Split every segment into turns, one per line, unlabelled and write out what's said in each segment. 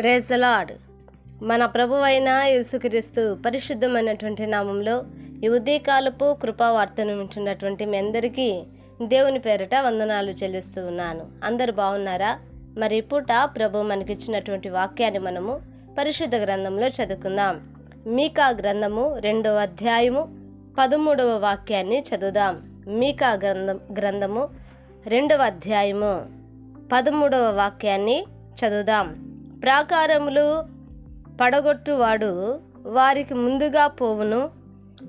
Praise మన ప్రభు అయిన యేసుక్రీస్తు పరిశుద్ధమైనటువంటి నామంలో ఈ ఉదయకాలపు కృపావార్తను వింటున్నటువంటి మీ అందరికీ దేవుని పేరిట వందనాలు చెల్లిస్తూ ఉన్నాను. అందరు బాగున్నారా? మరి ఈ పూట ప్రభు మనకిచ్చినటువంటి వాక్యాన్ని మనము పరిశుద్ధ గ్రంథంలో చదువుకుందాం. మీకా గ్రంథము రెండవ అధ్యాయము పదమూడవ వాక్యాన్ని చదువుదాం. మీకా గ్రంథం గ్రంథము రెండవ అధ్యాయము పదమూడవ వాక్యాన్ని చదువుదాం. ప్రాకారములు పడగొట్టువాడు వారికి ముందుగా పోవును.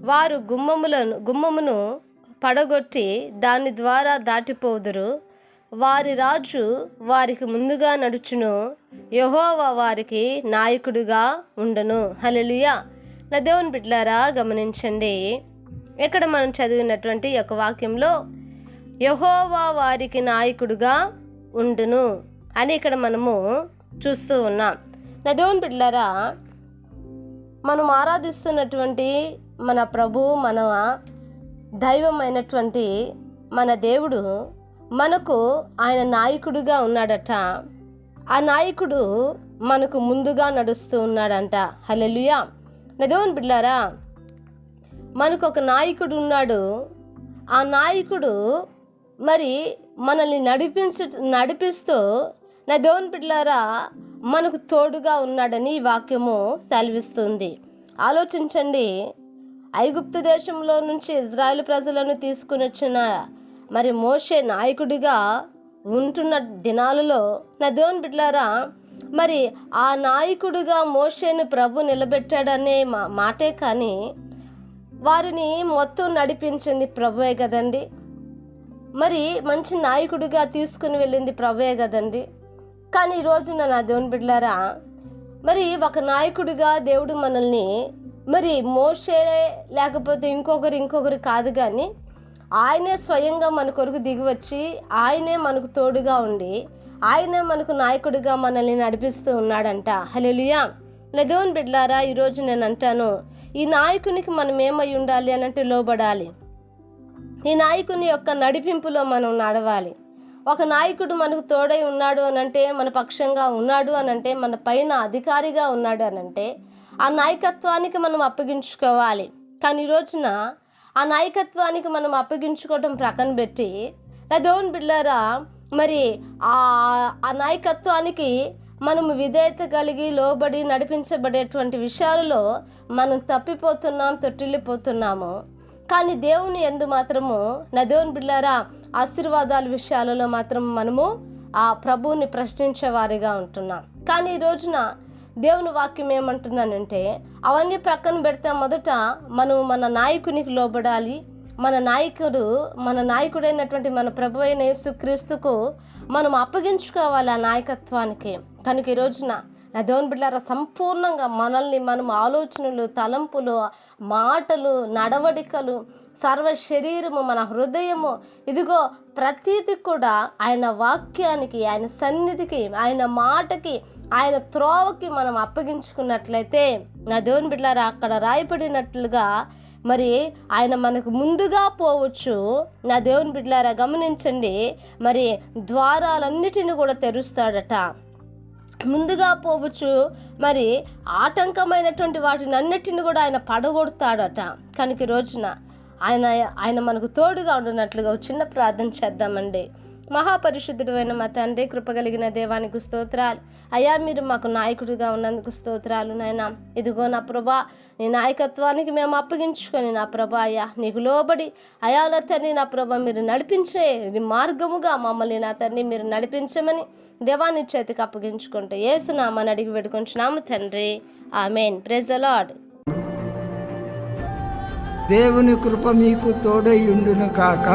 వారు గుమ్మములను గుమ్మమును పడగొట్టి దాని ద్వారా దాటిపోదురు. వారి రాజు వారికి ముందుగా నడుచును. యహోవా వారికి నాయకుడుగా ఉండను. హల్లెలూయా. నా దేవుని బిడ్డలారా గమనించండి. ఇక్కడ మనం చదివినటువంటి ఒక యొక్క వాక్యంలో యహోవా వారికి నాయకుడుగా ఉండును అని ఇక్కడ మనము చూస్తూ ఉన్నాం. నా దేవుని బిడ్డలారా మనం ఆరాధిస్తున్నటువంటి మన ప్రభు మన దైవమైనటువంటి మన దేవుడు మనకు ఆయన నాయకుడిగా ఉన్నాడట. ఆ నాయకుడు మనకు ముందుగా నడుస్తూ ఉన్నాడంట. హలెలుయా నా దేవుని బిడ్డారా మనకు ఒక నాయకుడు ఉన్నాడు. ఆ నాయకుడు మరి మనల్ని నడిపించ నడిపిస్తూ నా దేవుని బిడ్డలారా మనకు తోడుగా ఉన్నాడని ఈ వాక్యము సెలవిస్తుంది. ఆలోచించండి. ఐగుప్తు దేశంలో నుంచి ఇజ్రాయెల్ ప్రజలను తీసుకుని వచ్చిన మరి మోషే నాయకుడిగా ఉంటున్న దినాలలో నా దేవుని బిడ్డలారా మరి ఆ నాయకుడిగా మోషేని ప్రభు నిలబెట్టాడనే మా మాటే కానీ వారిని మొత్తం నడిపించింది ప్రభువే కదండి. మరి మంచి నాయకుడిగా తీసుకుని వెళ్ళింది ప్రభువే కదండి. కానీ ఈ రోజున నా దేవుని బిడ్డలారా మరి ఒక నాయకుడిగా దేవుడు మనల్ని మరి మోసే లేకపోతే ఇంకొకరు ఇంకొకరు కాదు కానీ ఆయనే స్వయంగా మన కొరకు దిగివచ్చి ఆయనే మనకు తోడుగా ఉండి ఆయనే మనకు నాయకుడిగా మనల్ని నడిపిస్తూ ఉన్నాడంట. హలెలుయా నా బిడ్లారా ఈరోజు నేను అంటాను ఈ నాయకునికి మనం ఏమై ఉండాలి అని అంటే లోబడాలి. ఈ నాయకుని యొక్క నడిపింపులో మనం నడవాలి. ఒక నాయకుడు మనకు తోడై ఉన్నాడు అని అంటే మన పక్షంగా ఉన్నాడు అని అంటే మన పైన అధికారిగా ఉన్నాడు అని అంటే ఆ నాయకత్వానికి మనం అప్పగించుకోవాలి. కానీ ఈ రోజున ఆ నాయకత్వానికి మనం అప్పగించుకోవటం ప్రక్కన పెట్టి నా దేవుని బిడ్డారా మరి ఆ ఆ నాయకత్వానికి మనం విధేయత కలిగి లోబడి నడిపించబడేటువంటి విషయాలలో మనం తప్పిపోతున్నాం తొట్టిల్లిపోతున్నాము. కానీ దేవుని ఎందు మాత్రము నా దేవుని బిడ్డారా ఆశీర్వాదాల విషయాలలో మాత్రం మనము ఆ ప్రభువుని ప్రశ్నించే వారిగా ఉంటున్నాం. కానీ ఈ రోజున దేవుని వాక్యం ఏమంటుందనంటే అవన్నీ ప్రక్కన పెడితే మొదట మనం మన నాయకునికి లోబడాలి. మన నాయకుడు మన నాయకుడైనటువంటి మన ప్రభు అయిన యేసుక్రీస్తుకు మనం అప్పగించుకోవాలి ఆ నాయకత్వానికి. కనుక ఈ రోజున నా దేవుని బిడ్డారా సంపూర్ణంగా మనల్ని మనం ఆలోచనలు తలంపులు మాటలు నడవడికలు సర్వ శరీరము మన హృదయము ఇదిగో ప్రతీది కూడా ఆయన వాక్యానికి ఆయన సన్నిధికి ఆయన మాటకి ఆయన త్రోవకి మనం అప్పగించుకున్నట్లయితే నా దేవుని బిడ్డారా అక్కడ రాయబడినట్లుగా మరి ఆయన మనకు ముందుగా పోవచ్చు. నా దేవుని బిడ్లారా గమనించండి మరి ద్వారాలన్నిటిని కూడా తెరుస్తాడట. ముందుగా పోవచ్చు. మరి ఆటంకమైనటువంటి వాటిని అన్నిటిని కూడా ఆయన పడగొడతాడట. కనుక రోజున ఆయన ఆయన మనకు తోడుగా ఉండినట్లుగా చిన్న ప్రార్థన చేద్దామండి. మహాపరిశుద్ధుడు అయిన మా తండ్రి కృపగలిగిన దేవానికి స్తోత్రాలు. అయ్యా మీరు మాకు నాయకుడిగా ఉన్నందుకు స్తోత్రాలు నాయన. ఇదిగో నా ప్రభా నీ నాయకత్వానికి మేము అప్పగించుకొని నా ప్రభా అయ్యా నీకు లోబడి అయాల నా తండ్రి నా ప్రభ మీరు నడిపించే మార్గముగా మమ్మల్ని నా తండ్రి మీరు నడిపించమని దేవాని చేతికి అప్పగించుకుంటూ ఏసునామని అడిగి పెట్టుకుంటున్నాము తండ్రి. ఆమెన్. ప్రెజ్ లార్డ్
దేవుని కృప మీకు తోడై ఉండును కాక.